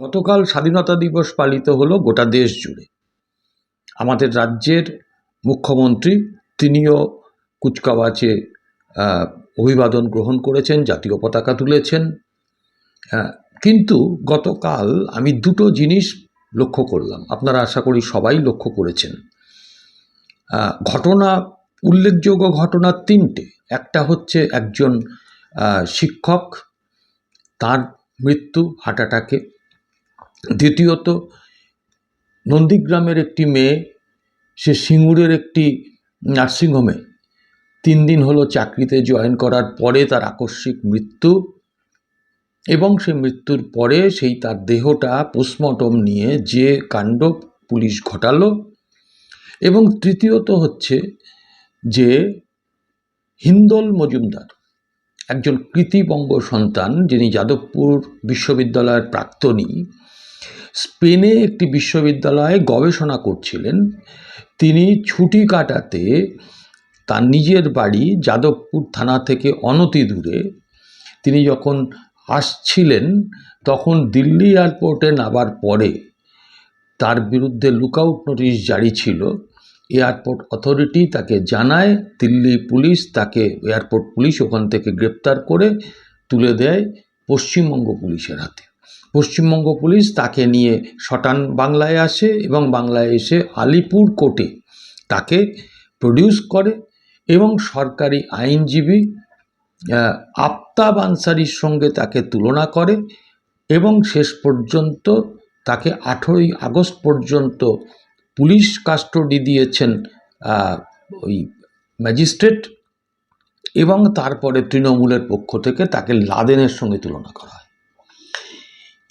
গতকাল স্বাধীনতা দিবস পালিত হলো গোটা দেশ জুড়ে। আমাদের রাজ্যের মুখ্যমন্ত্রী তিনিও কুচকাওয়াজে অভিবাদন গ্রহণ করেছেন, জাতীয় পতাকা তুলেছেন। কিন্তু গতকাল আমি দুটো জিনিস লক্ষ্য করলাম। আপনারা আশা করি সবাই লক্ষ্য করেছেন। ঘটনা, উল্লেখযোগ্য ঘটনা তিনটে। একটা হচ্ছে একজন শিক্ষক, তার মৃত্যু, হার্ট অ্যাটাকে দ্বিতীয়ত, নন্দীগ্রামের একটি মেয়ে, সে সিঙ্গুরের একটি নার্সিংহোমে তিন দিন হলো চাকরিতে জয়েন করার পরে তার আকস্মিক মৃত্যু এবং সে মৃত্যুর পরে সেই তার দেহটা পোস্টমর্টম নিয়ে যে কাণ্ড পুলিশ ঘটালো এবং তৃতীয়ত হচ্ছে যে হিন্দল মজুমদার, একজন কৃতিবঙ্গ সন্তান যিনি যাদবপুর বিশ্ববিদ্যালয়ের প্রাক্তনী স্পেনে একটি বিশ্ববিদ্যালয়ে গবেষণা করছিলেন। তিনি ছুটি কাটাতে তার নিজের বাড়ি যাদবপুর থানা থেকে অনতি দূরে। তিনি যখন আসছিলেন, তখন দিল্লি এয়ারপোর্টে নামার পরে তার বিরুদ্ধে লুকআউট নোটিশ জারি ছিল। এয়ারপোর্ট অথরিটি তাকে জানায়, দিল্লি পুলিশ তাকে এয়ারপোর্ট পুলিশ ওখান থেকে গ্রেপ্তার করে তুলে দেয় পশ্চিমবঙ্গ পুলিশের হাতে। পশ্চিমবঙ্গ পুলিশ তাকে নিয়ে শটান বাংলায় আসে এবং বাংলায় এসে আলিপুর কোর্টে তাকে প্রডিউস করে এবং সরকারি আইনজীবী আফতাব আনসারির সঙ্গে তাকে তুলনা করে এবং শেষ পর্যন্ত তাকে আঠেরোই আগস্ট পর্যন্ত পুলিশ কাস্টডি দিয়েছেন ওই ম্যাজিস্ট্রেট এবং তারপরে তৃণমূলের পক্ষ থেকে তাকে লাদেনের সঙ্গে তুলনা করা হয়।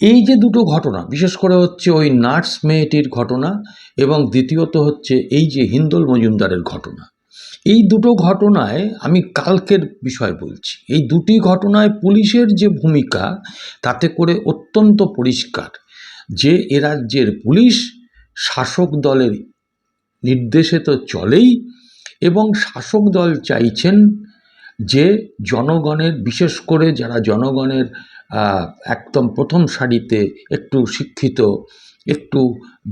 এই যে দুটো ঘটনা, বিশেষ করে হচ্ছে ওই নার্স মেয়েটির ঘটনা এবং দ্বিতীয়ত হচ্ছে এই যে হিন্দল মজুমদারের ঘটনা, এই দুটো ঘটনায় আমি কালকের বিষয় বলছি। এই দুটি ঘটনায় পুলিশের যে ভূমিকা, তাতে করে অত্যন্ত পরিষ্কার যে এ রাজ্যের পুলিশ শাসক দলের নির্দেশে তো চলেই এবং শাসক দল চাইছেন যে জনগণের, বিশেষ করে যারা জনগণের একদম প্রথম সারিতে একটু শিক্ষিত, একটু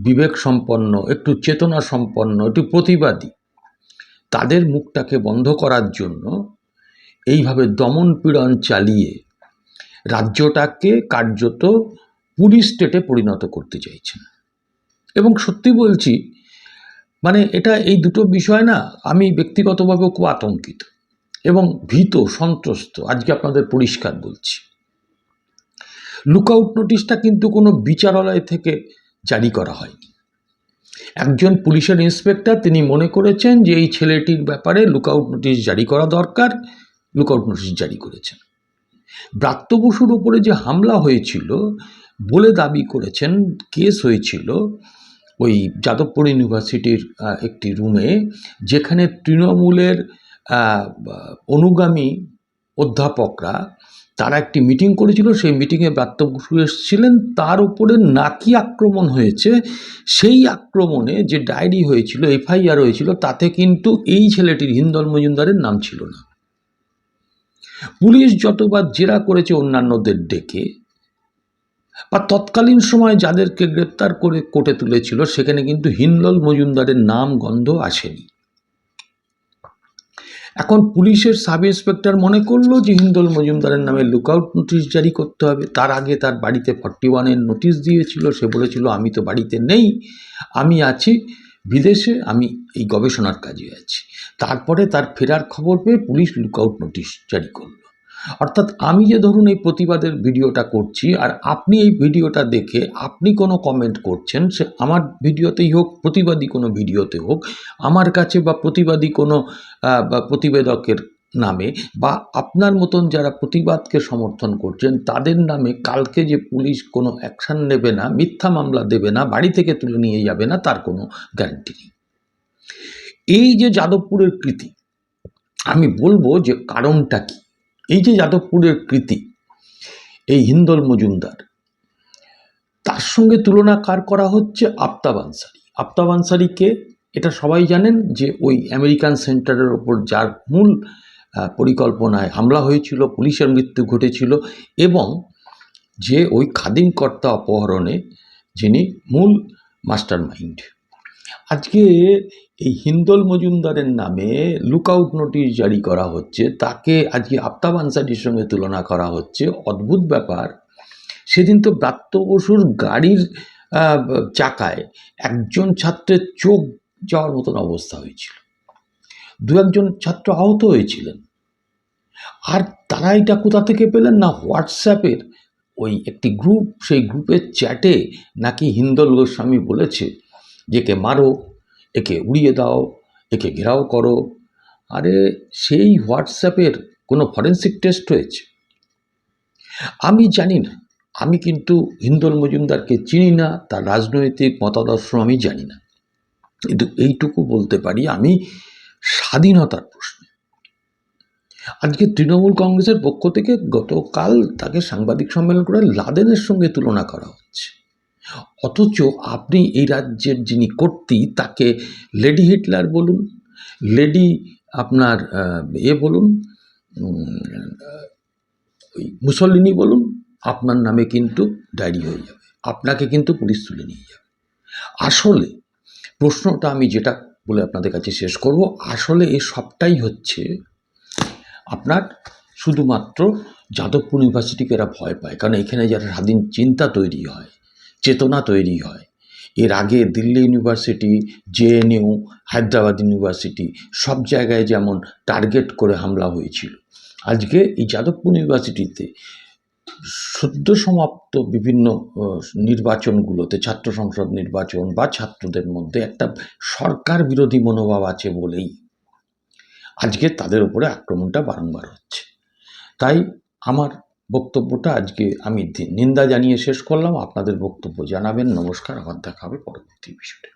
বিবেক সম্পন্ন একটু চেতনা সম্পন্ন একটু প্রতিবাদী, তাদের মুখটাকে বন্ধ করার জন্য এইভাবে দমন পীড়ন চালিয়ে রাজ্যটাকে কার্যত পুলিশ স্টেটে পরিণত করতে চাইছেন। এবং সত্যি বলছি মানে এটা এই দুটো বিষয় না, আমি ব্যক্তিগতভাবেও খুব আতঙ্কিত। এবং ভীত, সন্ত্রস্ত। আজকে আপনাদের পরিষ্কার বলছি। লুকআউট নোটিশটা কিন্তু কোনো বিচারালয় থেকে জারি করা হয়নি। একজন পুলিশের ইন্সপেক্টর তিনি মনে করেছেন যে এই ছেলেটির ব্যাপারে লুকআউট নোটিশ জারি করা দরকার লুকআউট নোটিশ জারি করেছেন। ব্রাত্য বসুর উপরে যে হামলা হয়েছিল বলে দাবি করেছেন, কেস হয়েছিল ওই যাদবপুর ইউনিভার্সিটির একটি রুমে, যেখানে তৃণমূলের অনুগামী অধ্যাপকরা, তারা একটি মিটিং করেছিল, সেই মিটিংয়ে ব্রাত্য এসেছিলেন তার উপরে নাকি আক্রমণ হয়েছে? সেই আক্রমণে যে ডায়েরি হয়েছিল, এফআইআর হয়েছিল, তাতে কিন্তু এই ছেলেটির হিন্দল মজুমদারের নাম ছিল না। পুলিশ যতবার জেরা করেছে অন্যান্যদের ডেকে, বা তৎকালীন সময় যাদেরকে গ্রেপ্তার করে কোর্টে তুলেছিল, সেখানে কিন্তু হিন্দল মজুমদারের নাম, গন্ধ আসেনি। এখন পুলিশের সাব ইন্সপেক্টর মনে করল যে হিন্দল মজুমদারের নামে লুকআউট নোটিশ জারি করতে হবে। তার আগে তার বাড়িতে ফর্টি ওয়ানের নোটিশ দিয়েছিল। সে বলেছিল, আমি তো বাড়িতে নেই, আমি আছি বিদেশে, আমি এই গবেষণার কাজে আছি। তারপরে তার ফেরার খবর পেয়ে পুলিশ লুকআউট নোটিশ জারি করল। অর্থাৎ আমি যে ধরুন এই প্রতিবাদের ভিডিওটা করছি আর আপনি এই ভিডিওটা দেখে আপনি কোনো কমেন্ট করছেন, সে আমার ভিডিওতেই হোক, প্রতিবাদী কোনো ভিডিওতে হোক, আমার কাছে বা প্রতিবাদী কোনো বা প্রতিবেদকের নামে বা আপনার মতন যারা প্রতিবাদকে সমর্থন করছেন, তাদের নামে কালকে যে পুলিশ কোনো অ্যাকশান নেবে না, মিথ্যা মামলা দেবে না, বাড়ি থেকে তুলে নিয়ে যাবে না, তার কোনো গ্যারান্টি নেই। এই যে যাদবপুরের কৃতি, আমি বলব যে কারণটা কি? এই যে যাদবপুরের কৃতি, এই হিন্দল মজুমদার, তার সঙ্গে তুলনা কার করা হচ্ছে? আফতাব আনসারি। আফতাব আনসারিকে এটা সবাই জানেন যে ওই আমেরিকান সেন্টারের ওপর যার মূল পরিকল্পনায় হামলা হয়েছিল, পুলিশের মৃত্যু ঘটেছিল এবং যে ওই খাদিম কর্তা অপহরণে যিনি মূল মাস্টার মাইন্ড আজকে এই হিন্দল মজুমদারের নামে লুকআউট নোটিশ জারি করা হচ্ছে। তাকে আজকে আফতাব আনসারির সঙ্গে তুলনা করা হচ্ছে। অদ্ভুত ব্যাপার। সেদিন তো ব্রাত্য বসুর গাড়ির চাকায় একজন ছাত্রের চোখ যাওয়ার মতন অবস্থা হয়েছিল। দু একজন ছাত্র আহত হয়েছিলেন। আর তারা এটা কোথা থেকে পেলেন না হোয়াটসঅ্যাপের? ওই একটি গ্রুপ সেই গ্রুপের চ্যাটে নাকি হিন্দল গোস্বামী বলেছে যে কে মারো একে উড়িয়ে দাও, একে ঘেরাও করো। আরে, সেই হোয়াটসঅ্যাপের কোনো ফরেন্সিক টেস্ট হয়েছে আমি জানি না। আমি কিন্তু হিন্দল মজুমদারকে চিনি না, তার রাজনৈতিক মতাদর্শ আমি জানি না। কিন্তু এইটুকু বলতে পারি আমি স্বাধীনতার প্রশ্নে। আজকে তৃণমূল কংগ্রেসের পক্ষ থেকে গতকাল তাকে সাংবাদিক সম্মেলন করে লাদেনের সঙ্গে তুলনা করা হচ্ছে। অথচ আপনি এই রাজ্যের যিনি কর্ত্রী তাকে লেডি হিটলার বলুন, লেডি আপনার এ বলুন ওই মুসল্লিনি বলুন, আপনার নামে কিন্তু ডায়েরি হয়ে যাবে, আপনাকে কিন্তু পুলিশ তুলে নিয়ে যাবে। আসলে প্রশ্নটা আমি যেটা বলে আপনাদের কাছে শেষ করব, আসলে এই সবটাই হচ্ছে আপনার শুধুমাত্র যাদবপুর ইউনিভার্সিটিকে এরা ভয় পায়, কারণ এখানে যারা স্বাধীন চিন্তা তৈরি হয় চেতনা তৈরি হয়। এর আগে Delhi university JNU Hyderabad university সব জায়গায় যেমন টার্গেট করে হামলা হয়েছিল। আজকে এই যাদবপুর ইউনিভার্সিটিতে সদ্য সমাপ্ত বিভিন্ন নির্বাচনগুলোতে, ছাত্র সংসদ নির্বাচন বা ছাত্রদের মধ্যে একটা সরকার বিরোধী মনোভাব আছে বলেই আজকে তাদের উপরে আক্রমণটা বারংবার হচ্ছে। তাই আমার বক্তব্যটা আজকে আমি নিন্দা জানিয়ে শেষ করলাম। আপনাদের বক্তব্য জানাবেন। নমস্কার। আবার দেখা হবে পরবর্তী বিষয়ে।